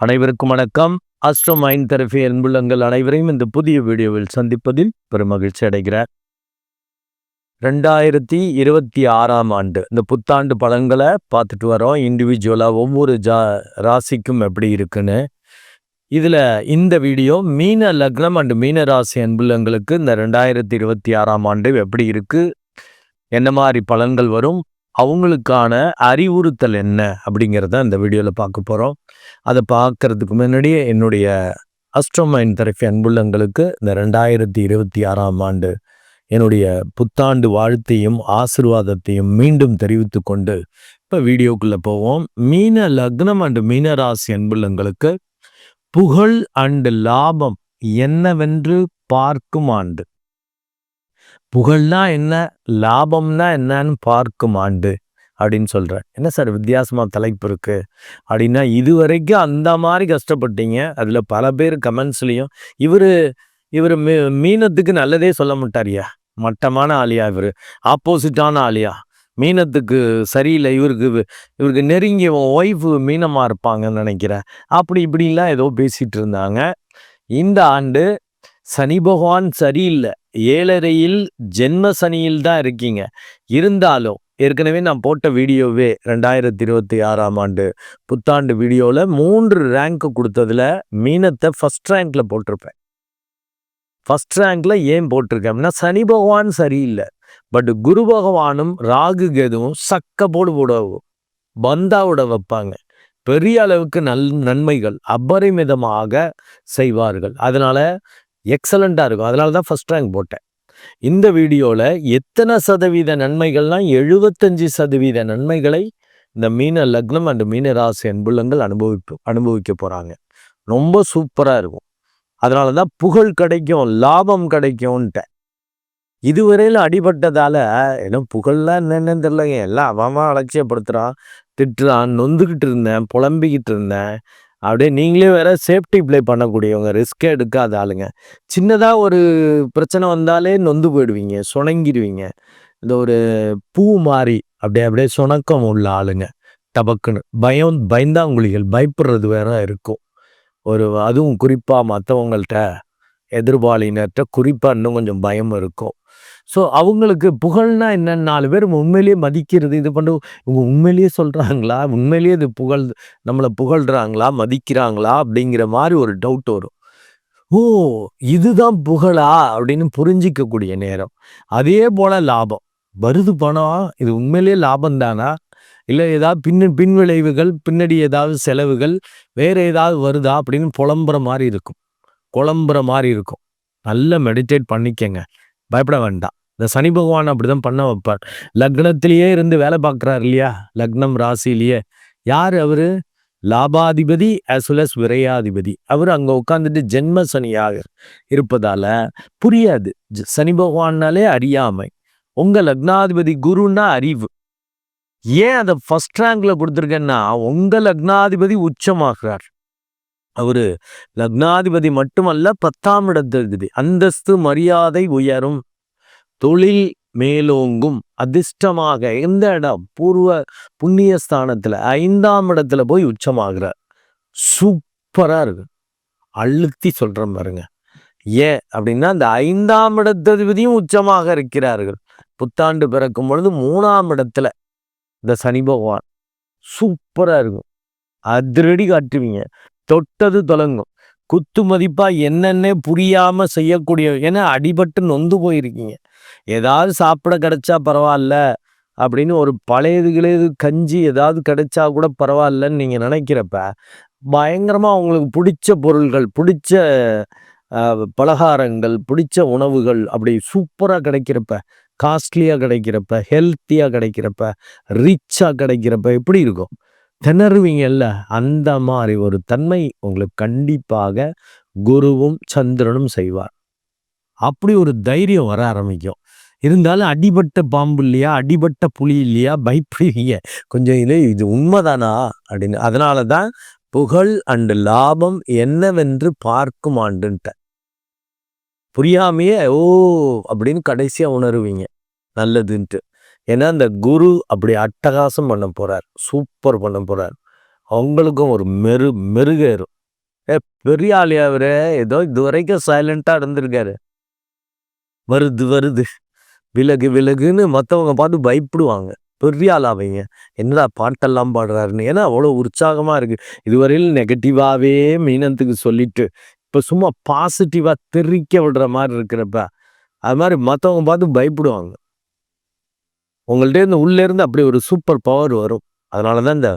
அனைவருக்கும் வணக்கம். Astro mind therapy அன்புள்ளங்கள் அனைவரையும் இந்த புதிய வீடியோவில் சந்திப்பதில் பெருமகிழ்ச்சி அடைகிறார் ரெண்டாயிரத்தி இருபத்தி ஆறாம் ஆண்டு இந்த புத்தாண்டு பலன்களை பார்த்துட்டு வரோம். இண்டிவிஜுவலாக ஒவ்வொரு ஜா ராசிக்கும் எப்படி இருக்குன்னு. இதில் இந்த வீடியோ மீன லக்னம் அண்டு மீன ராசி அன்புள்ளங்களுக்கு இந்த ரெண்டாயிரத்தி இருபத்தி ஆறாம் ஆண்டு எப்படி இருக்குது என்ன மாதிரி பலன்கள் வரும்? அவங்களுக்கான அறிவுறுத்தல் என்ன அப்படிங்கிறத இந்த வீடியோவில் பார்க்க போகிறோம் அதை பார்க்கறதுக்கு முன்னாடியே என்னுடைய அஸ்ட்ரோமைன் தரப்பி அன்புள்ளங்களுக்கு இந்த ரெண்டாயிரத்தி இருபத்தி ஆறாம் ஆண்டு என்னுடைய புத்தாண்டு வாழ்த்தையும் ஆசிர்வாதத்தையும் மீண்டும் தெரிவித்து கொண்டு இப்போ வீடியோக்குள்ளே போவோம். மீன லக்னம் அண்டு மீனராசி அன்புள்ளங்களுக்கு புகழ் அண்டு லாபம் என்னவென்று பார்க்கும் ஆண்டு. புகழ்னா என்ன? லாபம்னா என்னன்னு பார்க்கும் ஆண்டு அப்படின்னு சொல்கிறேன் என்ன சார் வித்தியாசமாக தலைப்பு இருக்குது அப்படின்னா இதுவரைக்கும் அந்த மாதிரி கஷ்டப்பட்டீங்க. அதில் பல பேர் கமெண்ட்ஸ்லேயும் இவர் இவர் மீ மீனத்துக்கு நல்லதே சொல்ல மாட்டாரியா மட்டமான ஆலியா இவர். ஆப்போசிட்டான ஆலியா மீனத்துக்கு சரியில்லை. இவருக்கு இவருக்கு நெருங்கிய ஒய்ஃபு மீனமாக இருப்பாங்கன்னு நினைக்கிறேன். அப்படி இப்படிலாம் ஏதோ பேசிகிட்டு இருந்தாங்க. இந்த ஆண்டு சனி பகவான் சரியில்லை. ஏழரையில் ஜென்ம சனியில் தான் இருக்கீங்க. இருந்தாலும் ஏற்கனவே நான் போட்ட வீடியோவே ரெண்டாயிரத்தி இருபத்தி ஆறாம் ஆண்டு புத்தாண்டு வீடியோவில் மூன்று ரேங்க் கொடுத்ததுல மீனத்தை ஃபஸ்ட் ரேங்கில் போட்டிருப்பேன். ஃபஸ்ட் ரேங்க்ல ஏன் போட்டிருக்கேன்? அப்படின்னா சனி பகவான் சரியில்லை. பட் குரு பகவானும் ராகு கேதுவும் சக்க போடு போட பந்தாவோட வைப்பாங்க. பெரிய அளவுக்கு நல் நன்மைகள் அபரிமிதமாக செய்வார்கள். அதனால எக்ஸலண்ட்டாக இருக்கும். அதனால தான் ஃபஸ்ட் ரேங்க் போட்டேன். இந்த வீடியோவில் எத்தனை சதவீத நன்மைகள்லாம் எழுபத்தஞ்சு சதவீத நன்மைகளை இந்த மீன லக்னம் அண்ட் மீன ராசி அன்புள்ளங்கள் அனுபவிப்பு அனுபவிக்க போகிறாங்க ரொம்ப சூப்பராக இருக்கும். அதனால தான் புகழ் கிடைக்கும் லாபம் கிடைக்கும்ன்ட்டேன். இதுவரையில் அடிபட்டதால் ஏன்னா புகழ்லாம் என்னென்னு தெரிலங்க எல்லாம் அவன் அலட்சியப்படுத்துகிறான் திட்டுறான் நொந்துக்கிட்டு இருந்தேன் புலம்பிக்கிட்டு இருந்தேன். அப்படியே நீங்களே வேற சேஃப்டி ப்ளே பண்ணக்கூடியவங்க ரிஸ்க் எடுக்காத ஆளுங்க. சின்னதாக ஒரு பிரச்சனை வந்தாலே நொந்து போயிடுவீங்க சுணங்கிடுவீங்க இந்த ஒரு பூ மாறி அப்படியே அப்படியே சுணக்கம் உள்ள ஆளுங்க. டபக்குன்னு பயம் பயந்தாங்குழிகள் பயப்படுறது வேற இருக்கும். ஒரு அதுவும் குறிப்பாக மற்றவங்கள்ட்ட எதிர்பாலினர்கிட்ட குறிப்பாக இன்னும் கொஞ்சம் பயம் இருக்கும். ஸோ அவங்களுக்கு புகழ்னா என்னன்னு நாலு பேர் உண்மையிலேயே மதிக்கிறது இது பண்ண இவங்க உண்மையிலேயே சொல்கிறாங்களா உண்மையிலேயே இது புகழ் நம்மளை புகழ்கிறாங்களா மதிக்கிறாங்களா? அப்படிங்கிற மாதிரி ஒரு டவுட் வரும். ஓ இதுதான் புகழா? அப்படின்னு புரிஞ்சிக்கக்கூடிய நேரம். அதே போல் லாபம். வருது பணம் இது உண்மையிலேயே லாபம் தானா? இல்லை ஏதாவது பின் பின்விளைவுகள் பின்னாடி ஏதாவது செலவுகள் வேறு ஏதாவது வருதா? அப்படின்னு புலம்புற மாதிரி இருக்கும். குழம்புற மாதிரி இருக்கும். நல்லா மெடிடேட் பண்ணிக்கங்க. பயப்பட வேண்டாம். இந்த சனி பகவான் அப்படிதான் பண்ண வைப்பார். லக்னத்திலேயே இருந்து வேலை பார்க்குறாரு இல்லையா? லக்னம் ராசிலேயே யார் அவரு? லாபாதிபதி அஸ் வெல் அஸ் விரையாதிபதி. அவர் அங்க உட்காந்துட்டு ஜென்ம சனியாக இருப்பதால புரியாது. சனி பகவான்னாலே அறியாமை. உங்க லக்னாதிபதி குருன்னா அறிவு. ஏன் அதை ஃபஸ்ட் ரேங்க்ல கொடுத்துருக்கேன்னா உங்க லக்னாதிபதி உச்சமாகிறார். அவர் லக்னாதிபதி மட்டுமல்ல பத்தாம் இடத்திற்கு அந்தஸ்து மரியாதை உயரும். தொழில் மேலோங்கும். அதிர்ஷ்டமாக எந்த இடம்? பூர்வ புண்ணிய ஸ்தானத்தில் ஐந்தாம் இடத்துல போய் உச்சமாகிறார். சூப்பராக இருக்கு. அழுத்தி சொல்கிறேன் பாருங்க. ஏன் அப்படின்னா இந்த ஐந்தாம் இடத்ததிபதியும் உச்சமாக இருக்கிறார்கள். புத்தாண்டு பிறக்கும் பொழுது மூணாம் இடத்துல இந்த சனி பகவான். சூப்பராக இருக்கும். அதிரடி காட்டுவீங்க. தொட்டது தொடங்கும் குத்து மதிப்பா என்னென்ன புரியாம செய்யக்கூடிய ஏன்னா அடிபட்டு நொந்து போயிருக்கீங்க. ஏதாவது சாப்பிட கிடைச்சா பரவாயில்ல அப்படின்னு ஒரு பழையது கஞ்சி ஏதாவது கிடைச்சா கூட பரவாயில்லன்னு நீங்கள் நினைக்கிறப்ப பயங்கரமாக உங்களுக்கு பிடிச்ச பொருள்கள் பிடிச்ச பலகாரங்கள் பிடிச்ச உணவுகள் அப்படி சூப்பராக கிடைக்கிறப்ப காஸ்ட்லியாக கிடைக்கிறப்ப ஹெல்த்தியாக கிடைக்கிறப்ப ரிச்சாக கிடைக்கிறப்ப எப்படி இருக்கும்? திணறுவீங்கல்ல? அந்த மாதிரி ஒரு தன்மை உங்களுக்கு கண்டிப்பாக குருவும் சந்திரனும் செய்வார். அப்படி ஒரு தைரியம் வர ஆரம்பிக்கும். இருந்தாலும் அடிபட்ட பாம்பு இல்லையா? அடிபட்ட புலி இல்லையா? பயப்படுவீங்க. கொஞ்சம் இது இது உண்மைதானா? அப்படின்னு. அதனால தான் புகழ் அண்டு லாபம் என்னவென்று பார்க்கும் ஆண்டுன்ட்ட. புரியாமையே ஓ! அப்படின்னு கடைசியாக உணருவீங்க. நல்லதுன்ட்டு. ஏன்னா இந்த குரு அப்படி அட்டகாசம் பண்ண போகிறார் சூப்பர் பண்ண போகிறார் அவங்களுக்கும் ஒரு மெரு மெருகேறும். ஏ பெரிய ஆளு அவரு ஏதோ இதுவரைக்கும் சைலண்ட்டாக இருந்திருக்காரு. வருது வருது. விலகு விலகுன்னு மற்றவங்க பார்த்து பயப்படுவாங்க. பெரிய ஆள் அவங்க. என்னடா பாட்டெல்லாம் பாடுறாருன்னு. ஏன்னா அவ்வளோ உற்சாகமாக இருக்குது இதுவரையில் நெகட்டிவாகவே மீனத்துக்கு சொல்லிட்டு இப்போ சும்மா பாசிட்டிவாக தெரிக்க விடுற மாதிரி இருக்கிறப்ப அது மாதிரி மற்றவங்க பார்த்து பயப்படுவாங்க. உங்கள்ட்ட இருந்து உள்ளேருந்து அப்படி ஒரு சூப்பர் பவர் வரும். அதனால தான் இந்த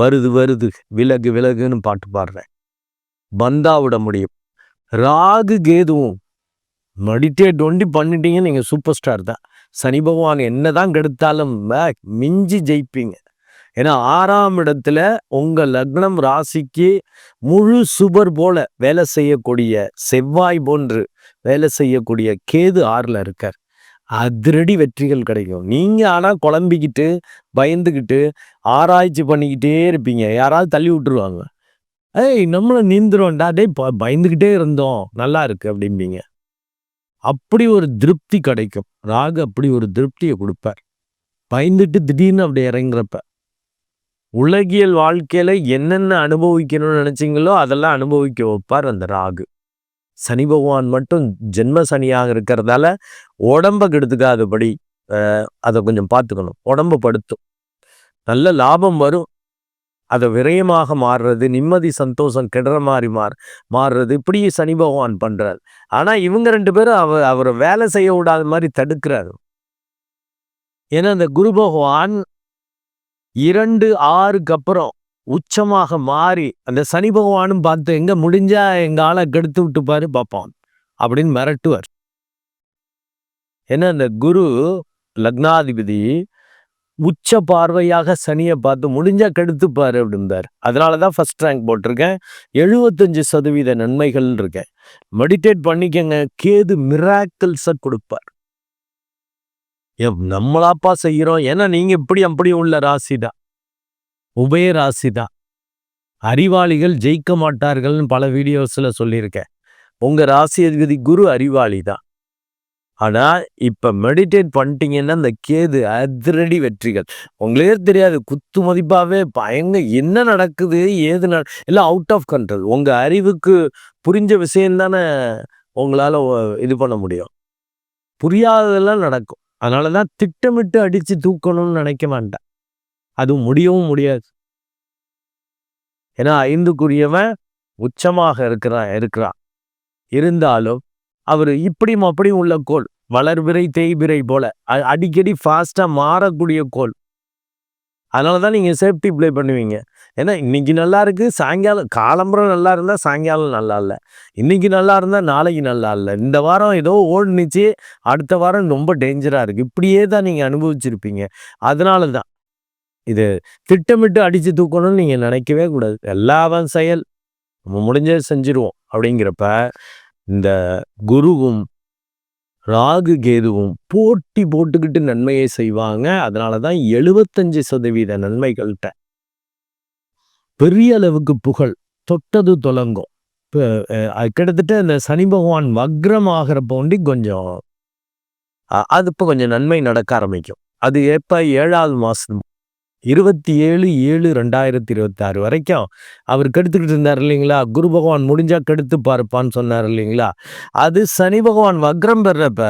வருது வருது விலகு விலகுன்னு பாட்டு பாடுறேன். பந்தா விட முடியும். ராகு கேதுவும் மெடிடேட் ஒண்டி பண்ணிட்டீங்க நீங்கள் சூப்பர் ஸ்டார் தான். சனி பகவான் என்னதான் கெடுத்தாலும் மிஞ்சி ஜெயிப்பீங்க. ஏன்னா ஆறாம் இடத்துல உங்கள் லக்னம் ராசிக்கு முழு சுபர் போல வேலை செய்யக்கூடிய செவ்வாய் போன்று வேலை செய்யக்கூடிய கேது ஆறில் இருக்கார். அதிரடி வெற்றிகள் கிடைக்கும். நீங்கள் ஆனால் குழம்பிக்கிட்டு பயந்துக்கிட்டு ஆராய்ச்சி பண்ணிக்கிட்டே இருப்பீங்க. யாராவது தள்ளி விட்டுருவாங்க. ஏய் நம்மளும் நீந்துருவோம்டா. டே பயந்துக்கிட்டே இருந்தோம். நல்லா இருக்கு அப்படிம்பீங்க. அப்படி ஒரு திருப்தி கிடைக்கும். ராகு அப்படி ஒரு திருப்தியை கொடுப்பார். பயந்துட்டு திடீர்னு அப்படி இறங்குறப்ப. உலகியல் வாழ்க்கையில் என்னென்ன அனுபவிக்கணும்னு நினச்சிங்களோ அதெல்லாம் அனுபவிக்க வைப்பார் அந்த ராகு. சனி பகவான் மட்டும் ஜென்ம சனியாக இருக்கிறதால உடம்ப கெடுத்துக்காதபடி அதை கொஞ்சம் பார்த்துக்கணும். உடம்பு படுத்தும். நல்ல லாபம் வரும். அதை விரயமாக மாறுறது நிம்மதி சந்தோஷம் கெடுற மாதிரி மாறு மாறுறது. இப்படியே சனி பகவான் பண்ணுறாரு ஆனால் இவங்க ரெண்டு பேரும் அவ அவரை வேலை செய்ய விடாத மாதிரி தடுக்கிறாரு. ஏன்னா இந்த குரு பகவான் இரண்டு ஆறுக்கு அப்புறம் உச்சமாக மாறி அந்த சனி பகவானும் பார்த்து எங்க முடிஞ்சா எங்க ஆளை கெடுத்து விட்டுப்பாரு பார்ப்போம் அப்படின்னு மிரட்டுவார். ஏன்னா அந்த குரு லக்னாதிபதி உச்ச பார்வையாக சனியை பார்த்து முடிஞ்சா கெடுத்துப்பாரு அப்படின்பார். அதனால தான் ஃபர்ஸ்ட் ரேங்க் போட்டிருக்கேன். எழுபத்தஞ்சு சதவீத நன்மைகள் இருக்கேன். மெடிடேட் பண்ணிக்கங்க. கேது மிராக்கிள்ஸை கொடுப்பார். எம் நம்மளாப்பா செய்கிறோம் ஏன்னா நீங்கள் இப்படி அப்படி உள்ள ராசி தான் உபய ராசி தான் அறிவாளிகள் ஜெயிக்க மாட்டார்கள்னு பல வீடியோஸில் சொல்லியிருக்கேன். உங்கள் ராசி அதிபதி குரு அறிவாளி தான் ஆனால் இப்போ மெடிடேட் பண்ணிட்டீங்கன்னா இந்த கேது அதிரடி வெற்றிகள். உங்களே தெரியாது குத்து மதிப்பாகவே பயங்க என்ன நடக்குது ஏது நட எல்லாம் அவுட் ஆஃப் கண்ட்ரோல் உங்கள் அறிவுக்கு புரிஞ்ச விஷயம் தானே உங்களால் இது பண்ண முடியும். புரியாததெல்லாம் நடக்கும். அதனாலதான் திட்டமிட்டு அடித்து தூக்கணும்னு நினைக்க மாட்டேன். அது முடியவும் முடியாது. ஏன்னா ஐந்துக்குரியவன் உச்சமாக இருக்கிறான் இருக்கிறான் இருந்தாலும் அவர் இப்படியும் அப்படியும் உள்ள கோல். வளர்பிறை தேய்பிறை போல. அடிக்கடி ஃபாஸ்ட்டாக மாறக்கூடிய கோல். அதனால தான் நீங்கள் சேஃப்டி ப்ளே பண்ணுவீங்க. ஏன்னா இன்னைக்கு நல்லா இருக்குது சாயங்காலம் காலம்பரம் நல்லா இருந்தால் சாயங்காலம் நல்லா இல்லை. இன்னைக்கு நல்லா இருந்தால் நாளைக்கு நல்லா இல்லை. இந்த வாரம் ஏதோ ஓடுனுச்சு அடுத்த வாரம் ரொம்ப டேஞ்சராக இருக்குது இப்படியே தான் நீங்கள் அனுபவிச்சிருப்பீங்க. அதனால தான். இது திட்டமிட்டு அடிச்சு தூக்கணும்னு நீங்க நினைக்கவே கூடாது. எல்லாவன் செயல். நம்ம முடிஞ்சதை செஞ்சிருவோம். அப்படிங்கிறப்ப இந்த குருவும் ராகு கேதுவும் போட்டி போட்டுக்கிட்டு நன்மையை செய்வாங்க. அதனால தான் எழுபத்தஞ்சு சதவீத நன்மைகள்கிட்ட. பெரிய அளவுக்கு புகழ். தொட்டது தொலங்கும். கிட்டத்தட்ட இந்த சனி பகவான் வக்ரம் ஆகிறப்ப ஒண்டி கொஞ்சம் அது இப்போ கொஞ்சம் நன்மை நடக்க ஆரம்பிக்கும். அது எப்போ? ஏழாவது மாசம். இருபத்தி ஏழு ஏழு ரெண்டாயிரத்தி இருபத்தி ஆறு வரைக்கும் அவர் கெடுத்துக்கிட்டு இருந்தார் இல்லைங்களா? குரு பகவான் முடிஞ்சா கெடுத்து பார்ப்பான்னு சொன்னார் இல்லைங்களா? அது சனி பகவான் வக்ரம் பெறப்ப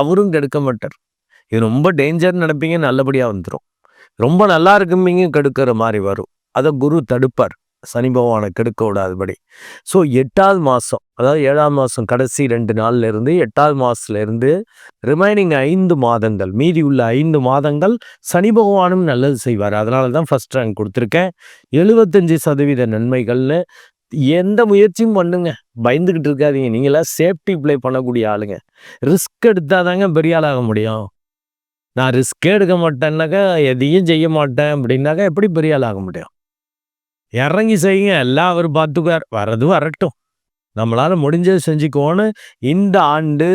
அவரும் கெடுக்க மாட்டார். இது ரொம்ப டேஞ்சர் நினைப்பீங்க நல்லபடியாக வந்துடும் ரொம்ப நல்லா இருக்கும்பீங்க கெடுக்கிற மாதிரி வரும். அதை குரு தடுப்பார். சனி பகவானை கெடுக்க விடாதபடி. ஸோ எட்டாவது மாதம் அதாவது ஏழாம் மாதம் கடைசி ரெண்டு நாள்ல இருந்து எட்டாவது மாதத்துலேருந்து ரிமைனிங் ஐந்து மாதங்கள் மீதி உள்ள ஐந்து மாதங்கள் சனி பகவானும் நல்லது செய்வார். அதனால தான் ஃபர்ஸ்ட் ரேங்க் கொடுத்துருக்கேன். எழுபத்தஞ்சு சதவீத நன்மைகள்னு எந்த முயற்சியும் பண்ணுங்க. பயந்துக்கிட்டு இருக்காதீங்க. நீங்களாம் சேஃப்டி ப்ளே பண்ணக்கூடிய ஆளுங்க. ரிஸ்க் எடுத்தாதாங்க பெரிய ஆளாக முடியும். நான் ரிஸ்க்கே எடுக்க மாட்டேன்னாக்கா எதையும் செய்ய மாட்டேன் அப்படின்னாக்கா எப்படி பெரிய ஆளாக முடியும்? இறங்கி செய்யுங்க. எல்லாம் அவர் பார்த்துக்கார் வர்றது வரட்டும். நம்மளால் முடிஞ்சதை செஞ்சுக்கோன்னு இந்த ஆண்டு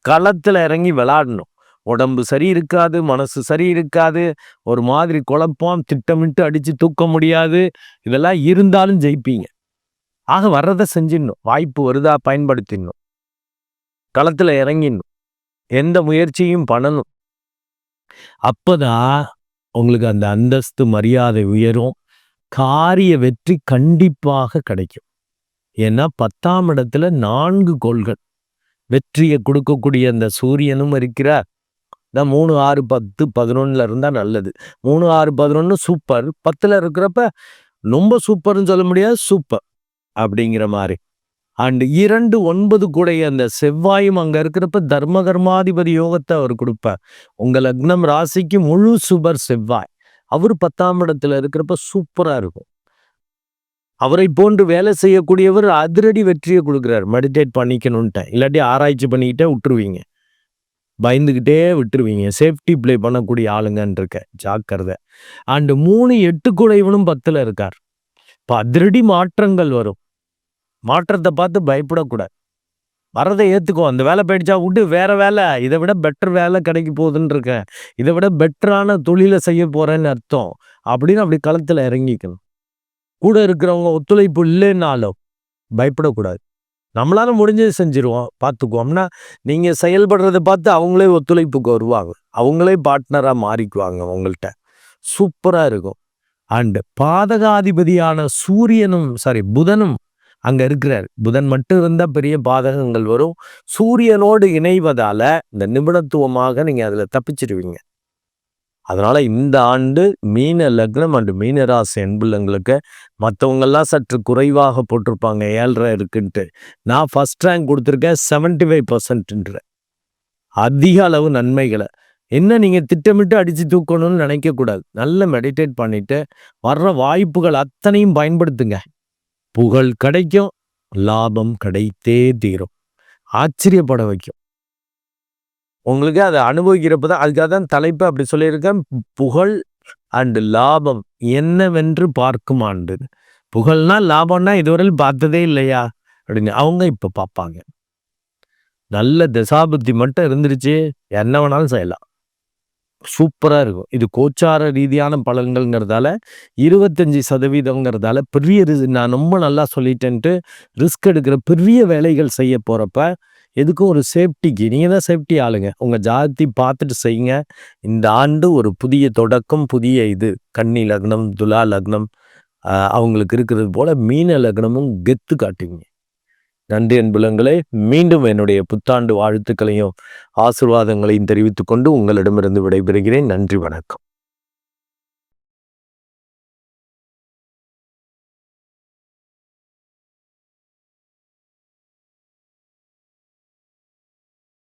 களத்தில் இறங்கி விளாடணும் உடம்பு சரி இருக்காது மனசு சரி இருக்காது. ஒரு மாதிரி குழப்பம் திட்டமிட்டு அடித்து தூக்க முடியாது. இதெல்லாம் இருந்தாலும் ஜெயிப்பீங்க. ஆக வர்றதை செஞ்சிடணும். வாய்ப்பு வருதா? பயன்படுத்திடணும். களத்தில் இறங்கிடணும். எந்த முயற்சியும் பண்ணணும். அப்போதான் உங்களுக்கு அந்த அந்தஸ்து மரியாதை உயரும். காரிய வெற்றி கண்டிப்பாக கிடைக்கும். ஏன்னா பத்தாம் இடத்துல நான்கு கோள்கள். வெற்றியை கொடுக்கக்கூடிய அந்த சூரியனும் இருக்கிறார். தான் மூணு ஆறு பத்து பதினொன்னுல இருந்தா நல்லது. மூணு ஆறு பதினொன்னு சூப்பர் பத்துல இருக்கிறப்ப ரொம்ப சூப்பர்னு சொல்ல முடியாது சூப்பர் அப்படிங்கிற மாதிரி. அண்ட் இரண்டு ஒன்பது கூடைய அந்த செவ்வாயும் அங்க இருக்கிறப்ப தர்ம கர்மாதிபதி யோகத்தை அவர் கொடுப்பார். உங்க லக்னம் ராசிக்கு முழு சுபர் செவ்வாய். அவர் பத்தாம் இடத்துல இருக்கிறப்ப சூப்பராக இருக்கும். அவரை போன்று வேலை செய்யக்கூடியவர் அதிரடி வெற்றியை கொடுக்குறார். மெடிடேட் பண்ணிக்கணுன்ட்டேன் இல்லாட்டி ஆராய்ச்சி பண்ணிக்கிட்டே விட்டுருவீங்க. பயந்துக்கிட்டே விட்டுருவீங்க. சேஃப்டி ப்ளே பண்ணக்கூடிய ஆளுங்கன்னு இருக்க ஜாக்கிரதை. அண்டு மூணு எட்டு குடைவனும் பத்தில் இருக்கார். இப்போ அதிரடி மாற்றங்கள் வரும். மாற்றத்தை பார்த்து பயப்படக்கூடாது. வரதை ஏற்றுக்கோ அந்த வேலை போயிடுச்சா விட்டு வேற வேலை. இதை விட பெட்டர் வேலை கிடைக்க போகுதுன்னு இருக்கேன். இதை விட பெட்டரான தொழிலை செய்ய போகிறேன்னு அர்த்தம். அப்படின்னு அப்படி களத்தில் இறங்கிக்கணும். கூட இருக்கிறவங்க ஒத்துழைப்பு இல்லைன்னாலும் பயப்படக்கூடாது. நம்மளால முடிஞ்சது செஞ்சிருவோம். பார்த்துக்குவோம்னா நீங்கள் செயல்படுறதை பார்த்து அவங்களே ஒத்துழைப்புக்கு வருவாங்க. அவங்களே பார்ட்னராக மாறிக்குவாங்க உங்கள்கிட்ட சூப்பராக இருக்கும். அண்டு பாதகாதிபதியான சூரியனும் சாரி புதனும் அங்க இருக்கிறார். புதன் மட்டும் இருந்தால் பெரிய பாதகங்கள் வரும். சூரியனோடு இணைவதால இந்த நிபுணத்துவமாக நீங்க அதுல தப்பிச்சிருவீங்க. அதனால இந்த ஆண்டு மீன லக்னம் அண்டு மீனராசி அன்புள்ளங்களுக்கு மற்றவங்கெல்லாம் சற்று குறைவாக போட்டிருப்பாங்க. ஏழ்ரை இருக்குன்ட்டு. நான் ஃபர்ஸ்ட் ரேங்க் கொடுத்துருக்கேன் செவன்டி ஃபைவ் பர்சன்ட்ன்ற அதிக அளவு நன்மைகளை. என்ன நீங்கள் திட்டமிட்டு அடித்து தூக்கணும்னு நினைக்கக்கூடாது. நல்ல மெடிடேட் பண்ணிவிட்டு வர்ற வாய்ப்புகள் அத்தனையும் பயன்படுத்துங்க. புகழ் கிடைக்கும் லாபம் கிடைத்தே தீரும். ஆச்சரியப்பட வைக்கும். உங்களுக்கு அதை அனுபவிக்கிறப்ப தான் அதுக்காக தான் தலைப்பு அப்படி சொல்லியிருக்கேன். புகழ் அண்டு லாபம் என்னவென்று பார்க்கும் ஆண்டு. புகழ்னா லாபம்னா இதுவரையில் பார்த்ததே இல்லையா? அப்படின்னு அவங்க இப்போ பார்ப்பாங்க. நல்ல தசாபுத்தி மட்டும் இருந்துருச்சு. என்ன வேணாலும் செய்யலாம். சூப்பராக இருக்கும். இது கோச்சார ரீதியான பலன்கள்ங்கிறதால இருபத்தஞ்சி சதவீதங்கிறதால பெரிய நான் ரொம்ப நல்லா சொல்லிட்டேன்ட்டு ரிஸ்க் எடுக்கிற பெரிய வேலைகள் செய்ய போகிறப்ப எதுக்கும் ஒரு சேஃப்டிக்கு நீங்கள் தான் சேஃப்டி ஆளுங்க. உங்கள் ஜாதி பார்த்துட்டு செய்யுங்க. இந்த ஆண்டு ஒரு புதிய தொடக்கம் புதிய இது. கன்னி லக்னம் துலா லக்னம் அவங்களுக்கு இருக்கிறது போல் மீன லக்னமும் கெத்து காட்டுவீங்க. நன்றி அன்புலங்களே மீண்டும் என்னுடைய புத்தாண்டு வாழ்த்துக்களையும் ஆசிர்வாதங்களையும் தெரிவித்துக்கொண்டு உங்களிடமிருந்து விடைபெறுகிறேன். நன்றி வணக்கம்.